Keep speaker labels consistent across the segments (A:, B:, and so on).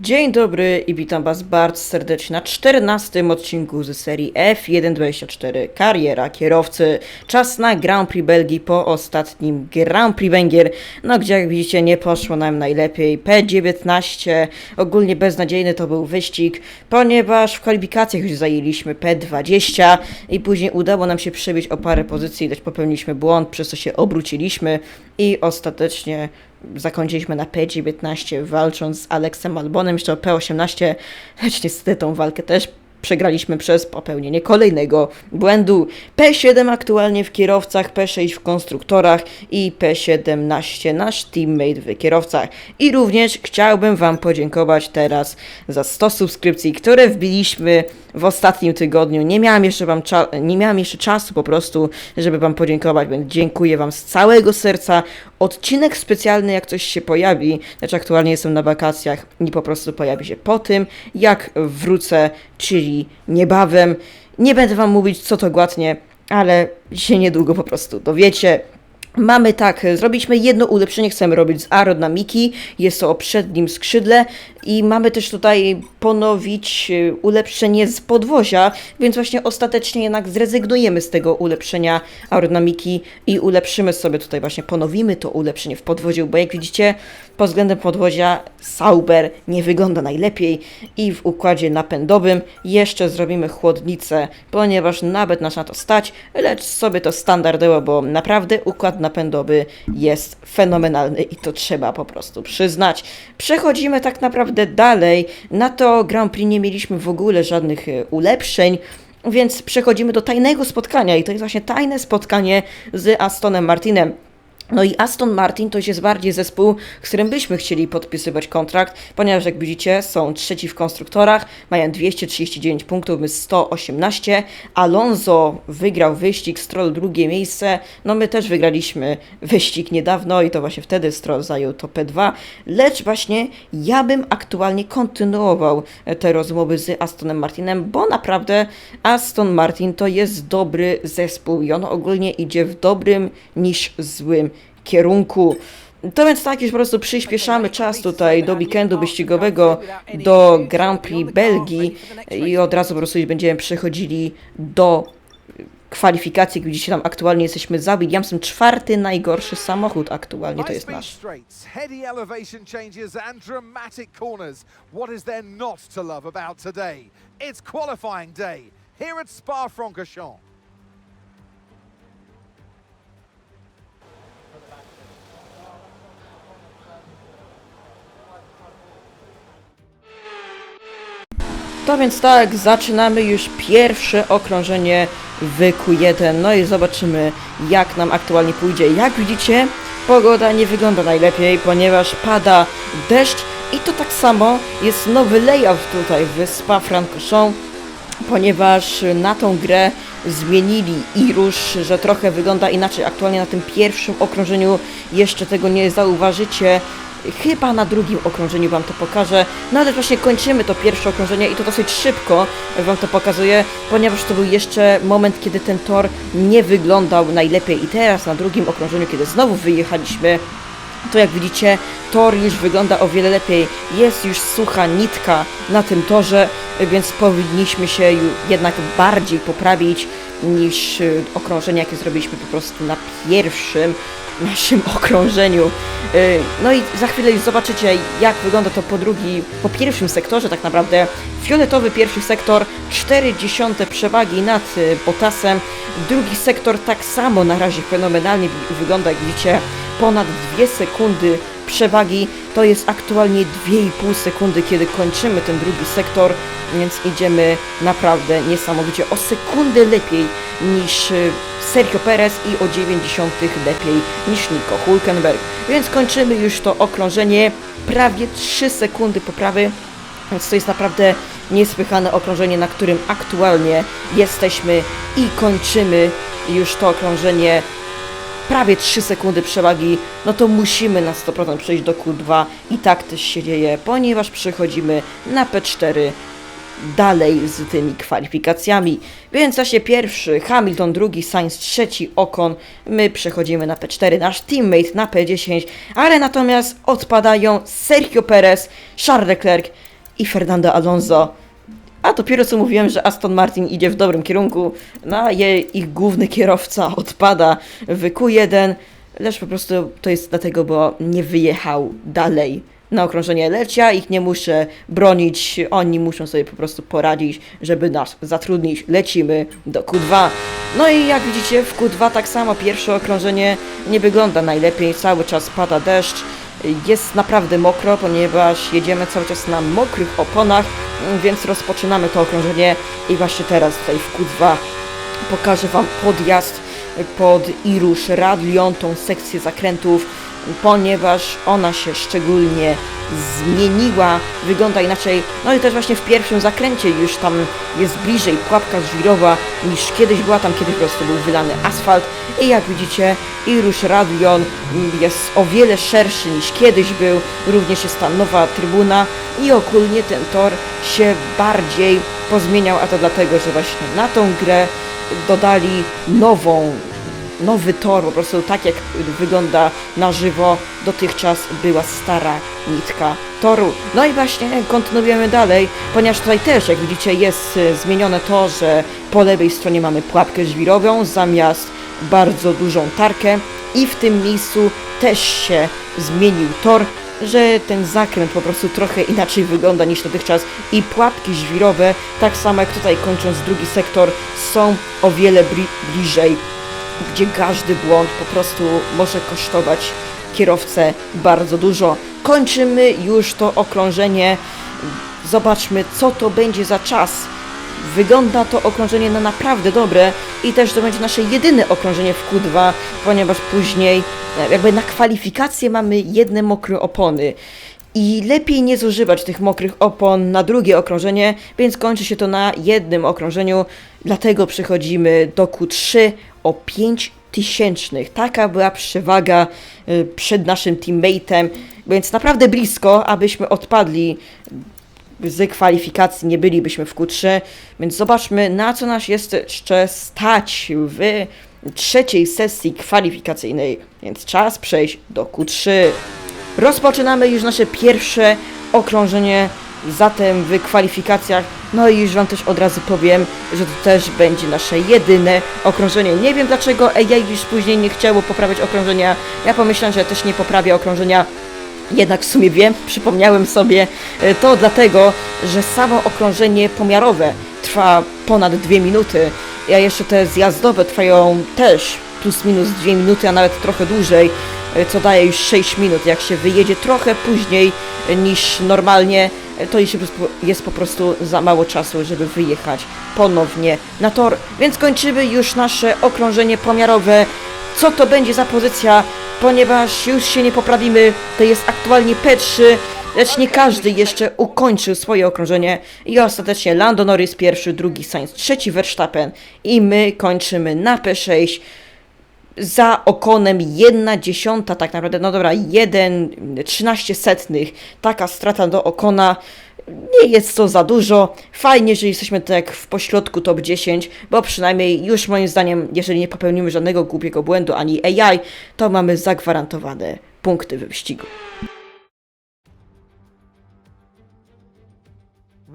A: Dzień dobry i witam Was bardzo serdecznie na 14 odcinku z serii F124 Kariera Kierowcy. Czas na Grand Prix Belgii po ostatnim Grand Prix Węgier, no gdzie jak widzicie nie poszło nam najlepiej. P19, ogólnie beznadziejny to był wyścig, ponieważ w kwalifikacjach już zajęliśmy P20 i później udało nam się przebić o parę pozycji, lecz popełniliśmy błąd, przez co się obróciliśmy i ostatecznie zakończyliśmy na P19 walcząc z Aleksem Albonem, jeszcze o P18, lecz niestety tą walkę też przegraliśmy przez popełnienie kolejnego błędu. P7 aktualnie w kierowcach, P6 w konstruktorach i P17 nasz teammate w kierowcach. I również chciałbym Wam podziękować teraz za 100 subskrypcji, które wbiliśmy w ostatnim tygodniu. Nie miałam jeszcze wam nie miałam jeszcze czasu po prostu, żeby wam podziękować, więc dziękuję wam z całego serca. Odcinek specjalny jak coś się pojawi, znaczy aktualnie jestem na wakacjach i po prostu pojawi się po tym, jak wrócę, czyli niebawem. Nie będę wam mówić co to gładnie, ale się niedługo po prostu dowiecie. Mamy tak, zrobiliśmy jedno ulepszenie, chcemy robić z aerodynamiki, jest to o przednim skrzydle i mamy też tutaj ponowić e, ulepszenie z podwozia, więc właśnie ostatecznie jednak zrezygnujemy z tego ulepszenia aerodynamiki i ulepszymy sobie tutaj właśnie, ponowimy to ulepszenie w podwoziu, bo jak widzicie, pod względem podwozia Sauber nie wygląda najlepiej i w układzie napędowym jeszcze zrobimy chłodnicę, ponieważ nawet nas na to stać, lecz sobie to standardowo, bo naprawdę układ napędowy jest fenomenalny i to trzeba po prostu przyznać. Przechodzimy tak naprawdę dalej. Na to Grand Prix nie mieliśmy w ogóle żadnych e, ulepszeń. Więc przechodzimy do tajnego spotkania i to jest właśnie tajne spotkanie z Astonem Martinem. No i Aston Martin to jest bardziej zespół, z którym byśmy chcieli podpisywać kontrakt, ponieważ jak widzicie są trzeci w konstruktorach, mają 239 punktów, my 118. Alonso wygrał wyścig, Stroll drugie miejsce, no my też wygraliśmy wyścig niedawno i to właśnie wtedy Stroll zajął to P2, lecz właśnie ja bym aktualnie kontynuował te rozmowy z Astonem Martinem, bo naprawdę Aston Martin to jest dobry zespół i on ogólnie idzie w dobrym niż złym kierunku. To więc tak, już po prostu przyspieszamy czas tutaj do weekendu wyścigowego, do Grand Prix Belgii i od razu po prostu będziemy przechodzili do kwalifikacji, gdzie dzisiaj tam aktualnie jesteśmy za Williamsem. Czwarty najgorszy samochód aktualnie to jest nasz.
B: It's qualifying day here at Spa-Francorchamps.
A: To więc tak, zaczynamy już pierwsze okrążenie w Q1. No i zobaczymy, jak nam aktualnie pójdzie. Jak widzicie, pogoda nie wygląda najlepiej, ponieważ pada deszcz i to tak samo jest nowy layout tutaj w Spa-Francorchamps, ponieważ na tą grę zmienili i rusz, że trochę wygląda inaczej. Aktualnie na tym pierwszym okrążeniu jeszcze tego nie zauważycie. Chyba na drugim okrążeniu Wam to pokażę. No ale właśnie kończymy to pierwsze okrążenie i to dosyć szybko Wam to pokazuję, ponieważ to był jeszcze moment, kiedy ten tor nie wyglądał najlepiej. I teraz na drugim okrążeniu, kiedy znowu wyjechaliśmy, to jak widzicie, tor już wygląda o wiele lepiej. Jest już sucha nitka na tym torze, więc powinniśmy się jednak bardziej poprawić niż y, okrążenie, jakie zrobiliśmy po prostu na pierwszym naszym okrążeniu. Y, No i za chwilę już zobaczycie, jak wygląda to po drugi, po pierwszym sektorze tak naprawdę. Fioletowy pierwszy sektor, 40 przewagi nad y, Bottasem. Drugi sektor tak samo na razie fenomenalnie wygląda, jak widzicie, ponad 2 sekundy przewagi. To jest aktualnie 2,5 sekundy, kiedy kończymy ten drugi sektor, więc idziemy naprawdę niesamowicie o sekundę lepiej niż y, Sergio Perez i o 90 lepiej niż Nico Hulkenberg. Więc kończymy już to okrążenie, prawie 3 sekundy poprawy, więc to jest naprawdę niesłychane okrążenie, na którym aktualnie jesteśmy i kończymy już to okrążenie. Prawie 3 sekundy przewagi, no to musimy na 100% przejść do Q2 i tak też się dzieje, ponieważ przechodzimy na P4 dalej z tymi kwalifikacjami. Więc właśnie pierwszy, Hamilton drugi, Sainz trzeci, Ocon, my przechodzimy na P4, nasz teammate na P10, ale natomiast odpadają Sergio Perez, Charles Leclerc i Fernando Alonso. A dopiero co mówiłem, że Aston Martin idzie w dobrym kierunku, no a je, ich główny kierowca odpada w Q1, lecz po prostu to jest dlatego, bo nie wyjechał dalej na okrążenie, lecz ja ich nie muszę bronić, oni muszą sobie po prostu poradzić, żeby nas zatrudnić. Lecimy do Q2. No i jak widzicie w Q2 tak samo pierwsze okrążenie nie wygląda najlepiej, cały czas pada deszcz, jest naprawdę mokro, ponieważ jedziemy cały czas na mokrych oponach, więc rozpoczynamy to okrążenie i właśnie teraz tutaj w Q2 pokażę Wam podjazd pod Irusz Radlion, tą sekcję zakrętów, ponieważ ona się szczególnie zmieniła, wygląda inaczej, no i też właśnie w pierwszym zakręcie już tam jest bliżej pułapka żwirowa niż kiedyś była, tam kiedyś po prostu był wylany asfalt. I jak widzicie Irusz Radlion jest o wiele szerszy niż kiedyś był, również jest ta nowa trybuna i ogólnie ten tor się bardziej pozmieniał, a to dlatego, że właśnie na tą grę dodali nową, nowy tor, po prostu tak jak wygląda na żywo, dotychczas była stara nitka toru. No i właśnie kontynuujemy dalej, ponieważ tutaj też, jak widzicie, jest e, zmienione to, że po lewej stronie mamy pułapkę żwirową zamiast bardzo dużą tarkę i w tym miejscu też się zmienił tor, że ten zakręt po prostu trochę inaczej wygląda niż dotychczas i pułapki żwirowe, tak samo jak tutaj kończąc drugi sektor, są o wiele bli- bliżej, gdzie każdy błąd po prostu może kosztować kierowcę bardzo dużo. Kończymy już to okrążenie. Zobaczmy, co to będzie za czas. Wygląda to okrążenie na naprawdę dobre i też to będzie nasze jedyne okrążenie w Q2, ponieważ później e, jakby na kwalifikacje mamy jedne mokre opony. I lepiej nie zużywać tych mokrych opon na drugie okrążenie, więc kończy się to na jednym okrążeniu. Dlatego przechodzimy do Q3 o 5 tysięcznych. Taka była przewaga y, przed naszym teammateem, więc naprawdę blisko, abyśmy odpadli z kwalifikacji, nie bylibyśmy w Q3, więc zobaczmy na co nas jeszcze stać w trzeciej sesji kwalifikacyjnej, więc czas przejść do Q3. Rozpoczynamy już nasze pierwsze okrążenie, zatem w kwalifikacjach, no i już Wam też od razu powiem, że to też będzie nasze jedyne okrążenie. Nie wiem dlaczego AI już później nie chciało poprawiać okrążenia, ja pomyślałem, że też nie poprawię okrążenia, jednak w sumie wiem, przypomniałem sobie e, to dlatego, że samo okrążenie pomiarowe trwa ponad 2 minuty, a jeszcze te zjazdowe trwają też plus minus 2 minuty, a nawet trochę dłużej, e, co daje już 6 minut. Jak się wyjedzie trochę później e, niż normalnie, to jest po prostu za mało czasu, żeby wyjechać ponownie na tor. Więc kończymy już nasze okrążenie pomiarowe. Co to będzie za pozycja? Ponieważ już się nie poprawimy, to jest aktualnie P3, lecz nie każdy jeszcze ukończył swoje okrążenie i ostatecznie Lando Norris pierwszy, drugi Sainz, trzeci Verstappen i my kończymy na P6 za okonem 1 dziesiąta tak naprawdę, no dobra, 1, 13 setnych, taka strata do okona, nie jest to za dużo, fajnie, że jesteśmy tak w pośrodku top 10, bo przynajmniej już moim zdaniem, jeżeli nie popełnimy żadnego głupiego błędu ani AI, to mamy zagwarantowane punkty wyścigu.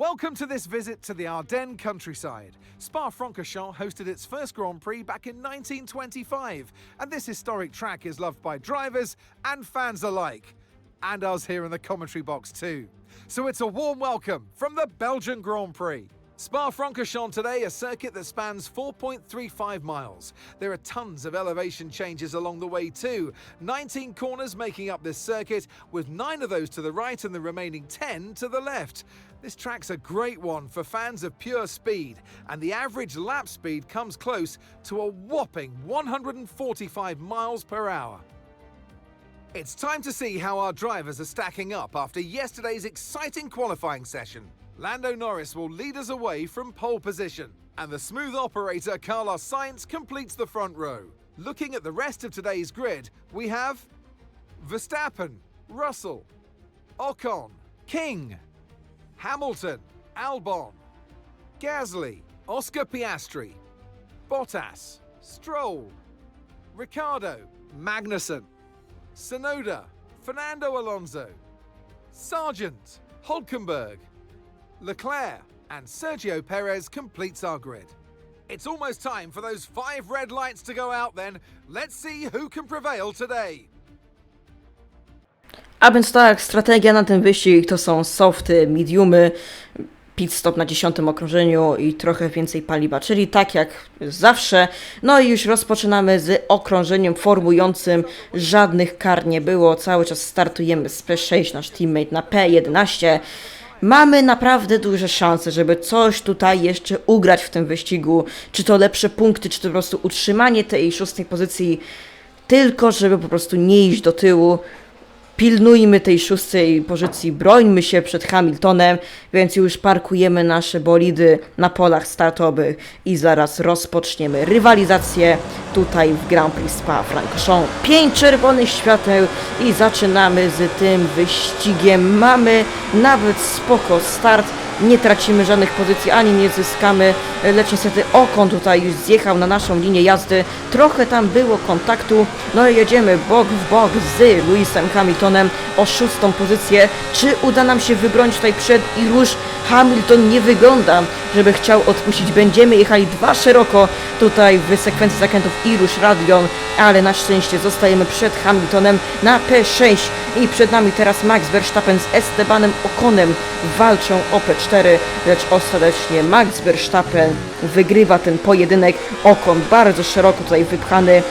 B: Welcome to this visit to the Ardennes countryside. Spa-Francorchamps hosted its first Grand Prix back in 1925, and this historic track is loved by drivers and fans alike, and us here in the commentary box too. So it's a warm welcome from the Belgian Grand Prix. Spa-Francorchamps today, a circuit that spans 4.35 miles. There are tons of elevation changes along the way too. 19 corners making up this circuit, with 9 of those to the right and the remaining 10 to the left. This track's a great one for fans of pure speed, and the average lap speed comes close to a whopping 145 miles per hour. It's time to see how our drivers are stacking up after yesterday's exciting qualifying session. Lando Norris will lead us away from pole position, and the smooth operator Carlos Sainz completes the front row. Looking at the rest of today's grid, we have Verstappen, Russell, Ocon, King, Hamilton, Albon, Gasly, Oscar Piastri, Bottas, Stroll, Ricardo, Magnussen, Sonoda, Fernando Alonso, Sargent, Hulkenberg, Leclerc, and Sergio Perez completes our grid. It's almost time for those five red lights to go out then. Let's see who can prevail today.
A: A więc tak, strategia na ten wyścig to są softy, mediumy, pit stop na dziesiątym okrążeniu i trochę więcej paliwa, czyli tak jak zawsze. No i już rozpoczynamy z okrążeniem formującym. Żadnych kar nie było, cały czas startujemy z P6, nasz teammate na P11. Mamy naprawdę duże szanse, żeby coś tutaj jeszcze ugrać w tym wyścigu. Czy to lepsze punkty, czy to po prostu utrzymanie tej szóstej pozycji, tylko żeby po prostu nie iść do tyłu pilnujmy tej szóstej pozycji, brońmy się przed Hamiltonem, więc już parkujemy nasze bolidy na polach startowych i zaraz rozpoczniemy rywalizację tutaj w Grand Prix Spa-Francorchamps. Pięć czerwonych świateł i zaczynamy z tym wyścigiem. Mamy nawet spoko start, nie tracimy żadnych pozycji, ani nie zyskamy, lecz niestety Okon tutaj już zjechał na naszą linię jazdy. Trochę tam było kontaktu, no i jedziemy bok w bok z Lewisem Hamiltonem o szóstą pozycję. Czy uda nam się wybronić tutaj przed i Hamilton nie wygląda, żeby chciał odpuścić. Będziemy jechali dwa szeroko tutaj w sekwencji zakrętów Irusz Radion, ale na szczęście zostajemy przed Hamiltonem na P6 i przed nami teraz Max Verstappen z Estebanem Okonem. Walczą o P4, lecz ostatecznie Max Verstappen wygrywa ten pojedynek. Okon bardzo szeroko tutaj wypchany,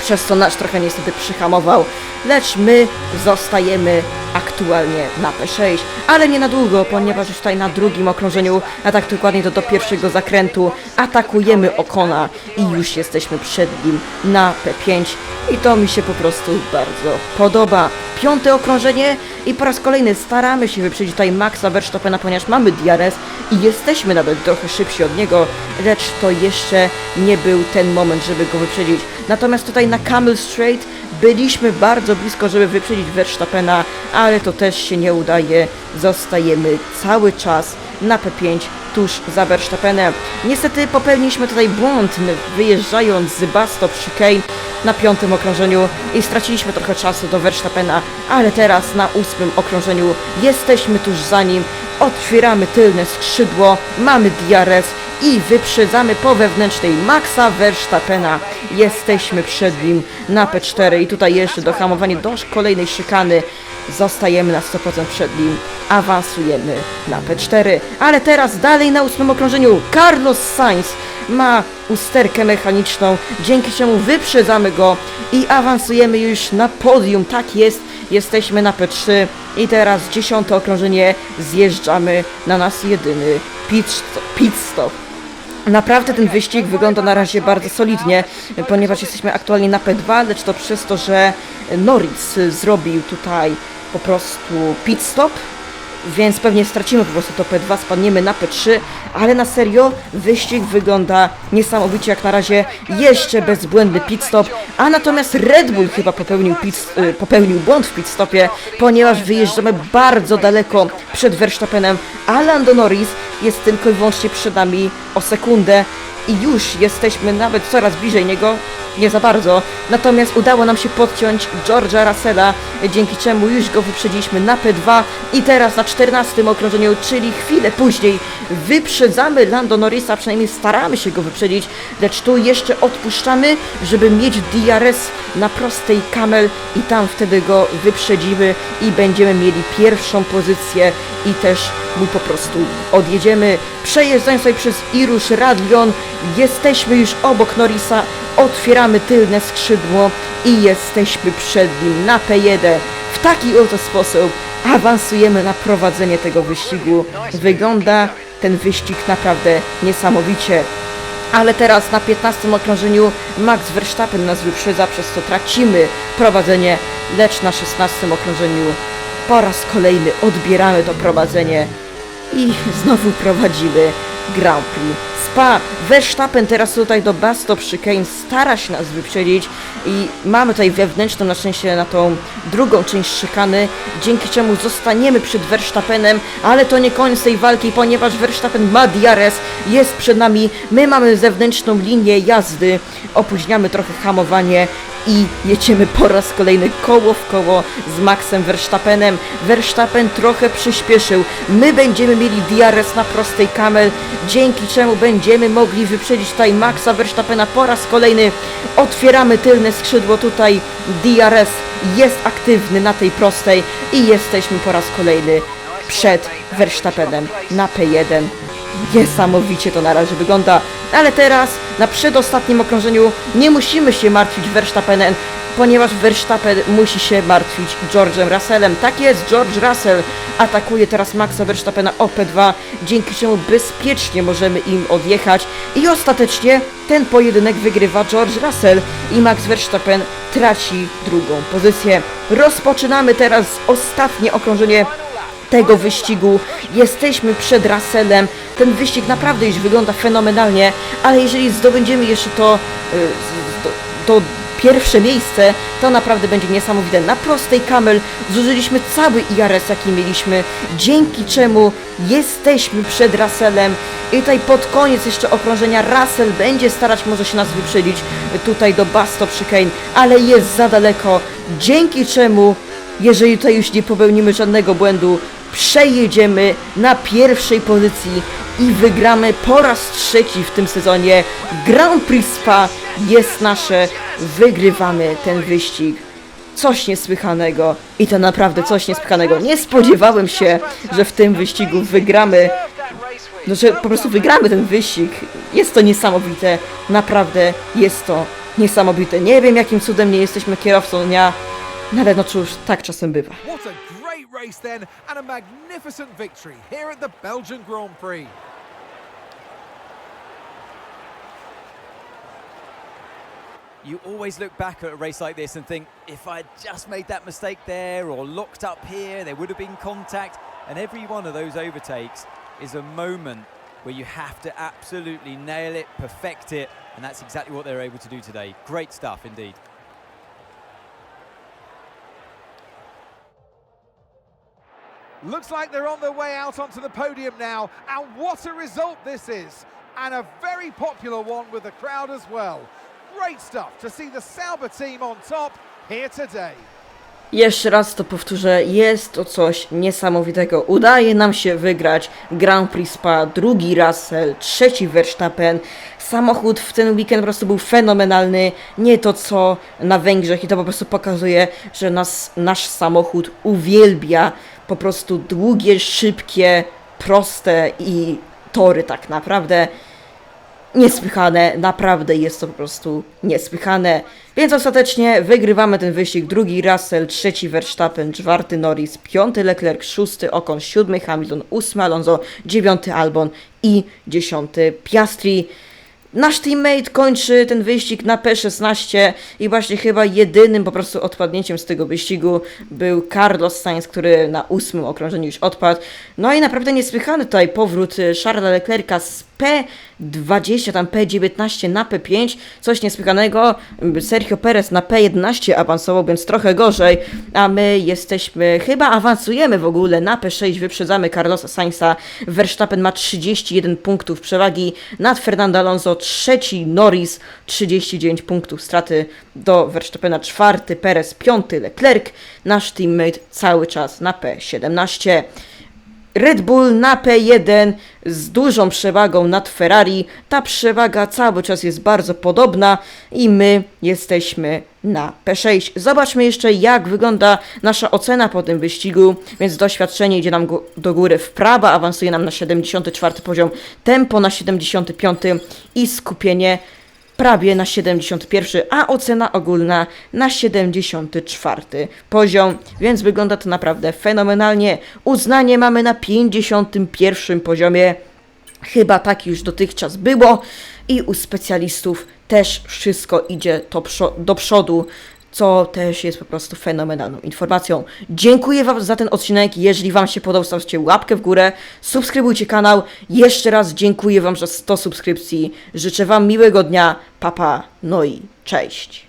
A: przez co nasz trochę niestety przyhamował, lecz my zostajemy aktualnie na P6, ale nie na długo, ponieważ już tutaj na drugim okrążeniu, a tak dokładnie to do pierwszego zakrętu, atakujemy Okona i już jesteśmy przed nim na P5 i to mi się po prostu bardzo podoba. Piąte okrążenie i po raz kolejny staramy się wyprzedzić tutaj Maxa Verstappena, ponieważ mamy DRS i jesteśmy nawet trochę szybsi od niego, lecz to jeszcze nie był ten moment, żeby go wyprzedzić. Natomiast tutaj na Camel Straight byliśmy bardzo blisko, żeby wyprzedzić Verstappena, ale to też się nie udaje. Zostajemy cały czas na P5 tuż za Verstappenem. Niestety popełniliśmy tutaj błąd, wyjeżdżając z Bastop Chicane na piątym okrążeniu i straciliśmy trochę czasu do Verstappena, ale teraz na ósmym okrążeniu jesteśmy tuż za nim, otwieramy tylne skrzydło, mamy DRS i wyprzedzamy po wewnętrznej Maxa Verstappena. Jesteśmy przed nim na P4 i tutaj jeszcze dohamowanie do kolejnej szykany. Zostajemy na 100% przed nim, awansujemy na P4, ale teraz dalej na ósmym okrążeniu Carlos Sainz ma usterkę mechaniczną, dzięki czemu wyprzedzamy go i awansujemy już na podium, tak jest, jesteśmy na P3 i teraz dziesiąte okrążenie zjeżdżamy na nas jedyny pit, sto- pit stop. Naprawdę ten wyścig wygląda na razie bardzo solidnie, ponieważ jesteśmy aktualnie na P2, lecz to przez to, że Norris zrobił tutaj po prostu pit stop, więc pewnie stracimy po prostu to P2, spadniemy na P3, ale na serio wyścig wygląda niesamowicie jak na razie, jeszcze bezbłędny pit stop, a natomiast Red Bull chyba popełnił, pit, y, popełnił błąd w pit stopie, ponieważ wyjeżdżamy bardzo daleko przed Verstappenem, a Lando Norris jest tylko i wyłącznie przed nami o sekundę i już jesteśmy nawet coraz bliżej niego, nie za bardzo, natomiast udało nam się podciąć George'a Russella, dzięki czemu już go wyprzedziliśmy na P2 i teraz na 14 okrążeniu, czyli chwilę później wyprzedzamy Lando Norrisa, przynajmniej staramy się go wyprzedzić, lecz tu jeszcze odpuszczamy, żeby mieć DRS na prostej kamel i tam wtedy go wyprzedzimy i będziemy mieli pierwszą pozycję i też mu po prostu odjedziemy. Przejeżdżając sobie przez Irusz Radlion, jesteśmy już obok Norrisa, otwieramy tylne skrzydło i jesteśmy przed nim na P1. W taki oto sposób awansujemy na prowadzenie tego wyścigu. Wygląda ten wyścig naprawdę niesamowicie. Ale teraz na 15 okrążeniu Max Verstappen nas wyprzedza, przez co tracimy prowadzenie, lecz na 16 okrążeniu po raz kolejny odbieramy to prowadzenie i znowu prowadzimy. Grand Prix Spa. Verstappen teraz tutaj do Basto przy Kane stara się nas wyprzedzić i mamy tutaj wewnętrzną na szczęście na tą drugą część szykany, dzięki czemu zostaniemy przed Verstappenem, ale to nie koniec tej walki, ponieważ Verstappen ma DRS, jest przed nami, my mamy zewnętrzną linię jazdy, opóźniamy trochę hamowanie i jedziemy po raz kolejny koło w koło z Maxem Verstappenem. Verstappen trochę przyspieszył. My będziemy mieli DRS na prostej kamel, dzięki czemu będziemy mogli wyprzedzić tutaj Maxa Verstappena po raz kolejny. Otwieramy tylne skrzydło tutaj. DRS jest aktywny na tej prostej i jesteśmy po raz kolejny przed Verstappenem na P1. Niesamowicie to na razie wygląda, ale teraz na przedostatnim okrążeniu nie musimy się martwić Verstappenem, ponieważ Verstappen musi się martwić George'em Russellem. Tak jest, George Russell atakuje teraz Maxa Verstappena OP2, dzięki czemu bezpiecznie możemy im odjechać i ostatecznie ten pojedynek wygrywa George Russell i Max Verstappen traci drugą pozycję. Rozpoczynamy teraz ostatnie okrążenie tego wyścigu. Jesteśmy przed Russellem. Ten wyścig naprawdę już wygląda fenomenalnie, ale jeżeli zdobędziemy jeszcze to, y, to, to pierwsze miejsce, to naprawdę będzie niesamowite. Na prostej kamel zużyliśmy cały IRS, jaki mieliśmy, dzięki czemu jesteśmy przed Russellem. I tutaj pod koniec jeszcze okrążenia Russell będzie starać może się nas wyprzedzić tutaj do Basto przy Kane, ale jest za daleko, dzięki czemu jeżeli tutaj już nie popełnimy żadnego błędu, przejedziemy na pierwszej pozycji i wygramy po raz trzeci w tym sezonie. Grand Prix Spa jest nasze, wygrywamy ten wyścig. Coś niesłychanego i to naprawdę coś niesłychanego. Nie spodziewałem się, że w tym wyścigu wygramy, no, że po prostu wygramy ten wyścig. Jest to niesamowite, naprawdę jest to niesamowite. Nie wiem jakim cudem nie jesteśmy kierowcą dnia, no ale no cóż, tak czasem bywa.
B: Race then, and a magnificent victory here at the Belgian Grand Prix.
C: You always look back at a race like this and think, if I'd just made that mistake there or locked up here, there would have been contact. And every one of those overtakes is a moment where you have to absolutely nail it, perfect it, and that's exactly what they were able to do today. Great stuff indeed.
B: Looks like they're on their way out onto the podium now, and what a result this is! And a very popular one with the crowd as well. Great stuff to see the Sauber team on top here today.
A: Jeszcze raz to powtórzę, jest to coś niesamowitego. Udaje nam się wygrać Grand Prix Spa, drugi Russell, trzeci Verstappen. Samochód w ten weekend po prostu był fenomenalny, nie to co na Węgrzech i to po prostu pokazuje, że nas, nasz samochód uwielbia po prostu długie, szybkie, proste i tory tak naprawdę niesłychane, naprawdę jest to po prostu niesłychane. Więc ostatecznie wygrywamy ten wyścig. Drugi Russell, trzeci Verstappen, czwarty Norris, piąty Leclerc, szósty Ocon, siódmy Hamilton, ósmy Alonso, dziewiąty Albon i dziesiąty Piastri. Nasz teammate kończy ten wyścig na P16 i właśnie chyba jedynym po prostu odpadnięciem z tego wyścigu był Carlos Sainz, który na ósmym okrążeniu już odpadł. No i naprawdę niesłychany tutaj powrót Charlesa Leclerca z P20, tam P19 na P5, coś niesłychanego. Sergio Perez na P11 awansował, więc trochę gorzej, a my jesteśmy, chyba awansujemy w ogóle na P6, wyprzedzamy Carlosa Sainza. Verstappen ma 31 punktów przewagi nad Fernando Alonso, trzeci Norris, 39 punktów straty do Verstappena, czwarty Perez, piąty Leclerc, nasz teammate cały czas na P17. Red Bull na P1 z dużą przewagą nad Ferrari. Ta przewaga cały czas jest bardzo podobna i my jesteśmy na P6. Zobaczmy jeszcze jak wygląda nasza ocena po tym wyścigu, więc doświadczenie idzie nam do góry w prawo, awansuje nam na 74 poziom, tempo na 75 i skupienie prawie na 71, a ocena ogólna na 74 poziom, więc wygląda to naprawdę fenomenalnie. Uznanie mamy na 51 poziomie, chyba tak już dotychczas było i u specjalistów też wszystko idzie do przodu. Co też jest po prostu fenomenalną informacją. Dziękuję Wam za ten odcinek. Jeżeli Wam się podobał, stawcie łapkę w górę, subskrybujcie kanał. Jeszcze raz dziękuję Wam za 100 subskrypcji. Życzę Wam miłego dnia. Papa, no i cześć.